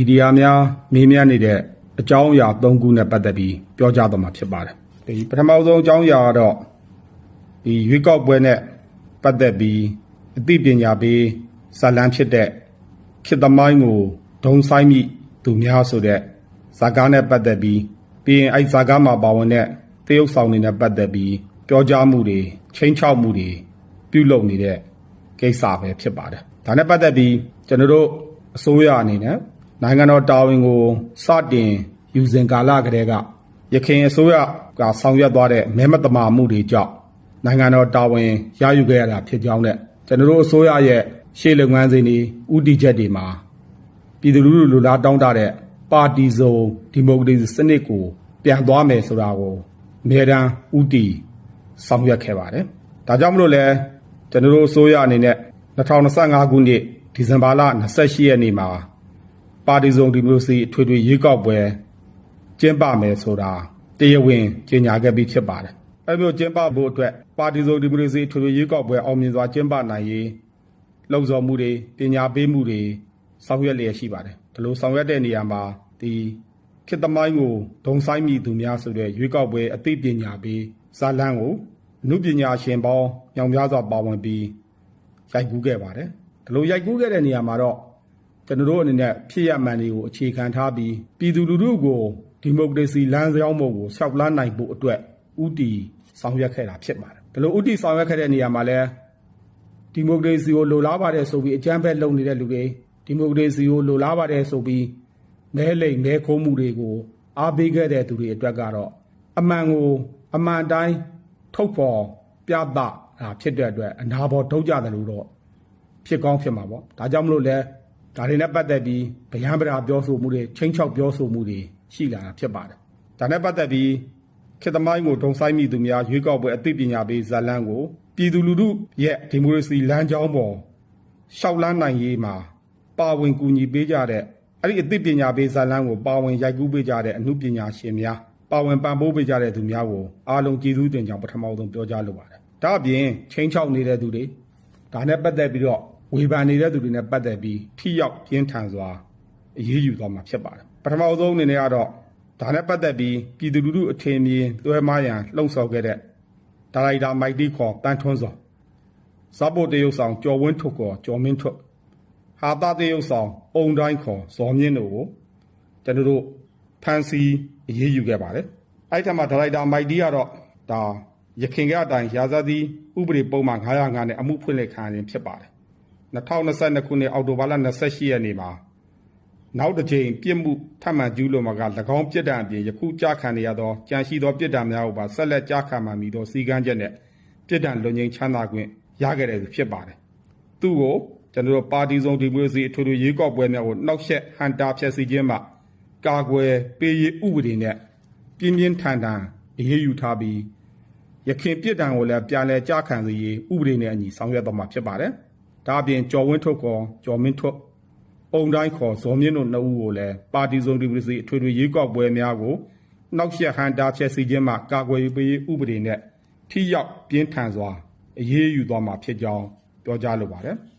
မီဒီယာများမေးမြန်းနေတဲ့အကြောင်းအရာ၃ခုနဲ့ပတ်သက်ပြီးပြောကြားသွားမှာဖြစ်ပါတယ်ဒီပထမဆုံးအကြောင်းအရာကတော့ဒီရွေးကောက်ပွဲနဲ့ပတ်သက်ပြီးအသိပညာပေးဇာတ်လမ်းဖြစ်တဲ့ခေတ်သမိုင်းကိုဒုံဆိုင်မိသူများဆိုတဲ့ဇာကားနဲ့ပတ်သက်ပြီးပြီးရင်အဲ့ဇာကားမှာပါဝင်တဲ့တရုပ်ဆောင်တွေနဲ့ပတ်သက်ပြီးပြောကြားမှုတွေချင်းချောက်မှုတွေပြုလုပ်နေတဲ့ကိစ္စပဲဖြစ်ပါတယ်ဒါနဲ့ပတ်သက်ပြီးကျွန်တော်တို့အစိုးရအနေနဲ့ နိုင်ငံတော်တာဝန်ကိုစတင်ယူစဉ်ကာလကတည်းကရခိုင်အစိုးရကဆောင်ရွက်သွားတဲ့မဲမတမာမှုတွေကြောင့်နိုင်ငံတော်တာဝန်ရယူခဲ့ရတာဖြစ်ကြောင်းနဲ့ကျွန်တော်တို့အစိုးရရဲ့ရှေ့လုပ်ငန်းစဉ်တွေဥတီချက်တွေမှာပြည်သူလူထုလူလားတောင်းတတဲ့ပါတီစုံဒီမိုကရေစီစနစ်ကို ပြန်သွားမယ်ဆိုတာကိုအမြဲတမ်းဥတီဆောင်ရွက်ခဲ့ပါတယ်။ဒါကြောင့်မလို့လဲကျွန်တော်တို့အစိုးရအနေနဲ့2025ခုနှစ်ဒီဇင်ဘာလ28ရက်နေ့မှာ ပါတီစုံဒီမိုကရေစီအထွေထွေရွေးကောက်ပွဲကျင်းပမယ်ဆိုတာတရားဝင်ကြေညာခဲ့ပြီးဖြစ်ပါတယ်။အဲမျိုးကျင်းပဖို့အတွက်ပါတီစုံဒီမိုကရေစီအထွေထွေရွေးကောက်ပွဲအောင်မြင်စွာကျင်းပနိုင်ရေးလှုံ့ဆော်မှုတွေပညာပေးမှုတွေဆောင်ရွက်လျက်ရှိပါတယ်ဒီလိုဆောင်ရွက်တဲ့နေရာမှာဒီခေတ်သမိုင်းကိုဒုံဆိုင်မိသူများဆိုတဲ့ရွေးကောက်ပွဲအသိပညာပေးဇာလန်းကိုအမှုပညာရှင်ပေါင်းညောင်များစွာပါဝင်ပြီးရိုက်ကူးခဲ့ပါတယ်ဒီလိုရိုက်ကူးခဲ့တဲ့နေရာမှာတော့ ကျွန်တော်တို့အနေနဲ့ဖြစ်ရမှန်တွေကိုအခြေခံထားပြီးပြည်သူလူထုကိုဒီမိုကရေစီလမ်းကြောင်းပေါ်ကိုဆောက်လန်းနိုင်ဖို့အတွက်ဥတီဆောင်ရွက်ခဲ့တာဖြစ်ပါတယ်ဒီလိုဥတီဆောင်ရွက်ခဲ့တဲ့နေရာမှာလည်းဒီမိုကရေစီကိုလိုလားပါတယ်ဆိုပြီးအကြမ်းဖက်လုပ်နေတဲ့လူတွေဒီမိုကရေစီကိုလိုလားပါတယ်ဆိုပြီးမဲလိမ်မဲခိုးမှုတွေကိုအားပေးခဲ့တဲ့သူတွေအတွက်ကတော့အမှန်ကိုအမှန်တိုင်းထုတ်ဖော်ပြသတာဖြစ်တဲ့အတွက်အနာဘောထုတ်ကြတယ်လို့တော့ဖြစ်ကောင်းဖြစ်မှာပေါ့ဒါကြောင့်မလို့လဲ ဒါတွေနဲ့ပတ်သက်ပြီးဗျံပရာပြောဆိုမှုတွေချင်းချောက်ပြောဆိုမှုတွေရှိလာတာဖြစ်ပါတယ်ဒါနဲ့ပတ်သက်ပြီးခေတ်သမိုင်းကိုဒုံဆိုင်မိသူများရွေးကောက်ပွဲအသိပညာပေးဇာတ်လမ်းကိုပြည်သူလူထုရဲ့ဒီမိုကရေစီလမ်းကြောင်းပေါ်ရှောက်လန်းနိုင်ရေးမှာပါဝင်ကူညီပေးကြတဲ့အဲ့ဒီအသိပညာပေးဇာတ်လမ်းကိုပါဝင်ရိုက်ကူးပေးကြတဲ့အမှုပညာရှင်များပါဝင်ပံ့ပိုးပေးကြတဲ့သူများကိုအားလုံးကျေးဇူးတင်ကြောင်းပထမဆုံးပြောကြားလိုပါတယ်။ဒါအပြင်ချင်းချောက်နေတဲ့သူတွေဒါနဲ့ပတ်သက်ပြီးတော့ ဝေဖန်နေတဲ့သူတွေနဲ့ပတ်သက်ပြီးထိရောက်ပြင်းထန်စွာအရေးယူသွားမှာဖြစ်ပါတယ်။ပထမဆုံးအနေနဲ့ကတော့ဒါနဲ့ပတ်သက်ပြီးပြည်သူလူထုအထင်မြင်လွှဲမရန်လှုံ့ဆော်ခဲ့တဲ့ဒါရိုက်တာမိုက်တီခေါ်တန်ထွန်းစောဇာပိုတရုတ်ဆောင်ကျော်ဝင်းထုတ်ခေါ်ကျော်မင်းထွတ်ဟာတာတရုတ်ဆောင်အုံတိုင်းခေါ်ဇော်မြင့်တို့ကိုကျွန်တော်တို့ဖန်စီအရေးယူခဲ့ပါတယ်အဲ့ထက်မှာဒါရိုက်တာမိုက်တီကတော့ဒါရခင်ကအတိုင်းရာဇသီဥပဒေပုံမှန်905နဲ့အမှုဖွင့်လှစ်ခံရခြင်းဖြစ်ပါတယ် 2022ခုနှစ်အောက်တိုဘာလ28ရက်နေ့မှာနောက်တစ်ချိန်ပြစ်မှုထပ်မံကျူးလွန်မှာက၎င်းပြစ်ဒဏ်အပြင်ယခုကြာခံနေရသောကြံရှိသောပြစ်ဒဏ်များကိုပါဆက်လက်ကြာခံမှမည်သောစီကံချက်နဲ့ပြစ်ဒဏ်လွန်ငင်းချမ်းသာခွင့်ရခဲ့တယ်ဖြစ်ပါတယ်။သူ့ကိုကျွန်တော်တို့ပါတီစုံဒီမိုကရေစီအထွေထွေရွေးကောက်ပွဲများကိုနှောက်ယှက်ဟန်တာဖျက်ဆီးခြင်းမှကာကွယ်ပေးရေးဥပဒေနဲ့ပြင်းပြင်းထန်ထန်အရေးယူထားပြီးရခင်ပြစ်ဒဏ်ကိုလည်းပြန်လည်ကြာခံစေရေးဥပဒေနဲ့အညီဆောင်ရွက်သွားမှာဖြစ်ပါတယ်။ ဒါအပြင်ကျော်ဝင်းထုတ်ကောကျော်မင်းထုတ်အုံတိုင်းခေါ်ဇော်မြင့်တို့နှစ်ဦးကိုလည်းပါတီစုံဒီမိုကရေစီအထွေထွေရွေးကောက်ပွဲများကိုနှောက်ယှက်ဟန်တာဖျက်ဆီးခြင်းမှကာကွယ်ပေးရေးဥပဒေနဲ့ထိရောက်ပြင်းထန်စွာအရေးယူသွားမှာဖြစ်ကြောင်းပြောကြားလိုပါတယ်။